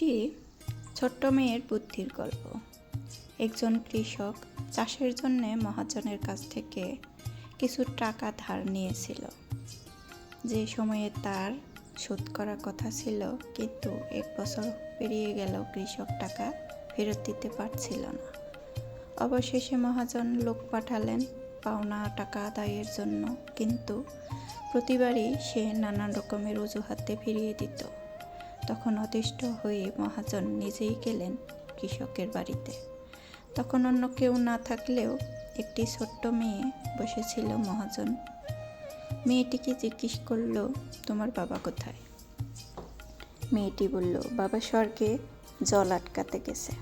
একটি ছোট্ট মেয়ের বুদ্ধির গল্প। একজন কৃষক চাষের জন্য মহাজনের কাছ থেকে কিছু টাকা ধার নিয়েছিল। যে সময়ে তার শোধ করার কথা ছিল, কিন্তু এক বছর পেরিয়ে গেল কৃষক টাকা ফেরত দিতে পারছিল না। অবশেষে মহাজন লোক পাঠালেন পাওনা টাকা আদায়ের জন্য, কিন্তু প্রতিবারই সে নানান রকমের অজুহাতে ফিরিয়ে দিত। তখন অতিষ্ঠ হয়ে মহাজন নিজেই গেলেন কৃষকের বাড়িতে। তখন অন্য কেউ না থাকলেও একটি ছোট্ট মেয়ে বসেছিল মহাজন। মেয়েটিকে জিজ্ঞেস করল, তোমার বাবা কোথায়? মেয়েটি বলল, বাবা স্বর্গে জল আটকাতে গেছে।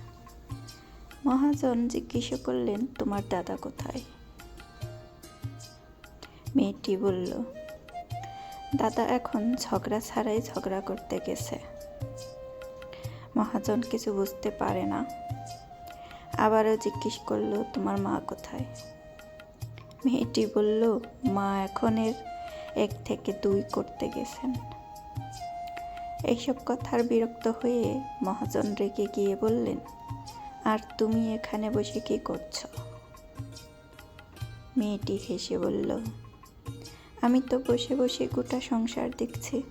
মহাজন জিজ্ঞেস করলেন, তোমার দাদা কোথায়? মেয়েটি বলল দাদা এখন ঝগড়া ছাড়াই ঝগড়া করতে গেছে। মহাজন কিছু বুঝতে পারে না। আবারও জিজ্ঞেস করল, তোমার মা কোথায়? মেয়েটি বলল, মা এখনের এক থেকে দুই করতে গেছেন। এইসব কথার বিরক্ত হয়ে মহাজন রেগে গিয়ে বললেন, আর তুমি এখানে বসে কি করছ? মেয়েটি হেসে বলল আমি তো বসে বসে গোটা সংসার দেখছি।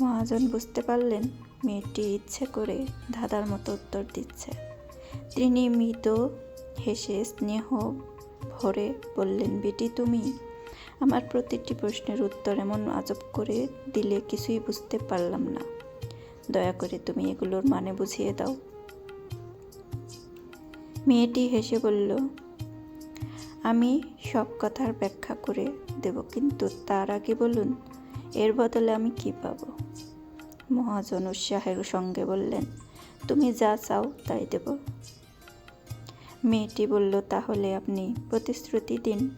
মহাজন বুঝতে পারলেন, মেয়েটি ইচ্ছে করে ধাঁধার মতো উত্তর দিচ্ছে। তিনি মৃত, হেসে স্নেহ ভরে বললেন, বেটি তুমি, আমার প্রতিটি প্রশ্নের উত্তর এমন আজব করে দিলে কিছুই বুঝতে পারলাম না। দয়া করে তুমি এগুলোর মানে বুঝিয়ে দাও। মেয়েটি হেসে বলল আমি সব কথার ব্যাখ্যা করে দেব, কিন্তু তার আগে বলুন, এর বদলে আমি কি পাব? মহাজন উৎসাহের সঙ্গে বললেন, তুমি যা চাও তাই দেব। মেয়েটি বলল, তাহলে আপনি প্রতিশ্রুতি দিন।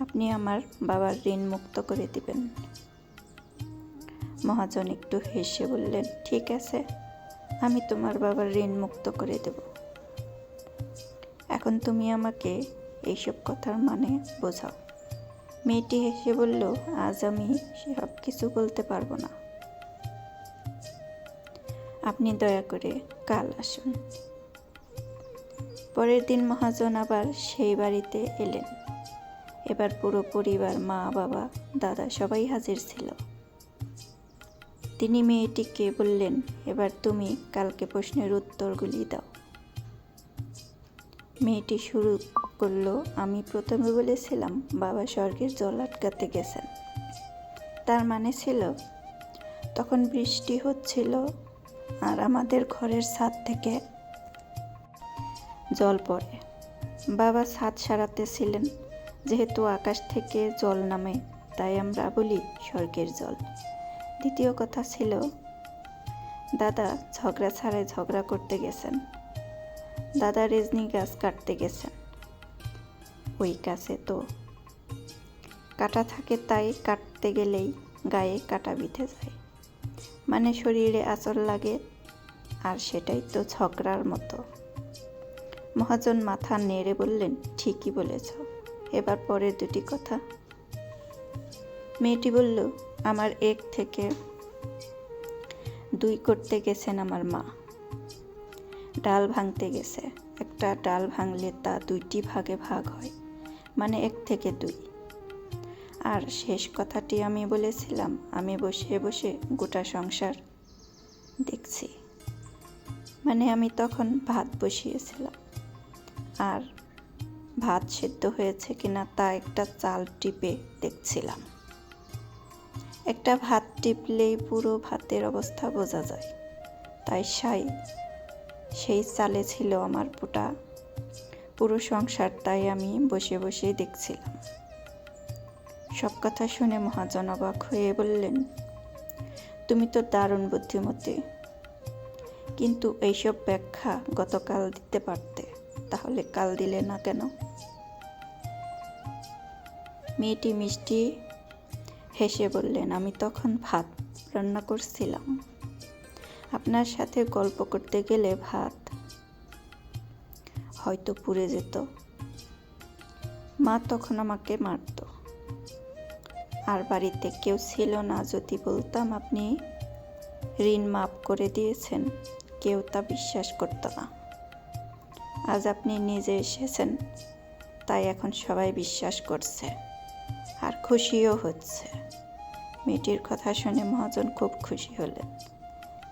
আপনি আমার বাবার ঋণ মুক্ত করে দিবেন। মহাজন একটু হেসে বললেন, ঠিক আছে, আমি তোমার বাবার ঋণ মুক্ত করে দেব। এখন তুমি আমাকে এইসব কথার মানে বোঝাও। মেয়েটি হেসে বলল, আজ আমি সব কিছু বলতে পারব না। আপনি দয়া করে কাল আসুন। পরের দিন মহাজন আবার সেই বাড়িতে এলেন। এবার পুরো পরিবার, মা, বাবা, দাদা সবাই হাজির ছিল। তিনি মেয়েটিকে বললেন, এবার তুমি কালকে প্রশ্নের উত্তরগুলি দাও। মেয়েটি শুরু করল, আমি প্রথমে বলেছিলাম, বাবা স্বর্গের জল আটকাতে গেছেন। তার মানে ছিল, তখন বৃষ্টি হচ্ছিল আর আমাদের ঘরের ছাদ থেকে জল পড়ে। বাবা ছাদ সারাতে ছিলেন, যেহেতু আকাশ থেকে জল নামে, তাই আমরা বলি স্বর্গের জল। দ্বিতীয় কথা ছিল, দাদা, ঝগড়া ছাড়াই ঝগড়া করতে গেছেন। দাদা রেজনি গাছ কাটতে গেছেন। ওই গাছে তো। কাটা থাকে তাই কাটতে গেলেই গায়ে কাটা বিঁধে যায়। মানে শরীরে আচর লাগে, আর সেটাই তো ঝগড়ার মতো। মহাজন মাথা নেড়ে বললেন, ঠিকই বলেছ, এবার পরের দুটি কথা। মেয়েটি বলল, আমার এক থেকে দুই করতে গেছেন আমার মা। ডাল ভাঙতে গেছে, একটা ডাল ভাঙলে তা দুইটি ভাগে ভাগ হয়। মানে এক থেকে দুই। আর শেষ কথাটি আমি বলেছিলাম, আমি বসে বসে গোটা সংসার দেখছি। মানে আমি তখন ভাত বসিয়েছিলাম। আর ভাত সেদ্ধ হয়েছে কিনা তা একটা চাল টিপে দেখছিলাম। একটা ভাত টিপলেই পুরো ভাতের অবস্থা বোঝা যায়। তাই সাই, সেই চালে ছিল আমার পুটা পুরো সংসার তাই আমি বসে বসে দেখছিলাম। সব কথা শুনে মহাজন অবাক হয়ে বললেন, তুমি তো দারুণ বুদ্ধিমতী। কিন্তু এইসব ব্যাখ্যা গতকাল দিতে পারতে, তাহলে কাল দিলে না কেন? মেয়েটি মিষ্টি হেসে বললেন, আমি তখন ভাত রান্না করছিলাম। আপনার সাথে গল্প করতে গেলে ভাত হয়তো পুড়ে যেত। মা তখন আমাকে মারত। আর বাড়িতে কেউ ছিল না, যদি বলতাম আপনি ঋণ মাফ করে দিয়েছেন, কেউ তা বিশ্বাস করত না। আজ আপনি নিজে এসেছেন, তাই এখন সবাই বিশ্বাস করছে। আর খুশিও হচ্ছে। মেয়েটির কথা শুনে মহাজন খুব খুশি হলেন।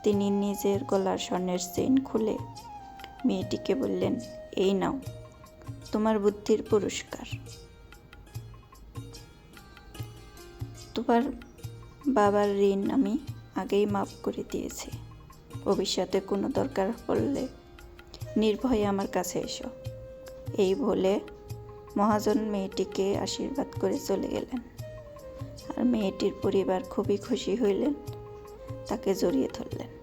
তিনি নিজের গলার স্বর্ণের চেইন খুলে মেয়েটিকে বললেন এই নাও, তোমার বুদ্ধির পুরস্কার। তোমার বাবার ঋণ আমি আগেই মাফ করে দিয়েছি। ভবিষ্যতে কোনো দরকার পড়লে নির্ভয়ে আমার কাছে এসো। এই বলে মহাজন মেয়েটিকে আশীর্বাদ করে চলে গেলেন। আর মেয়েটির পরিবার খুবই খুশি হইলেন, তাকে জড়িয়ে ধরলেন।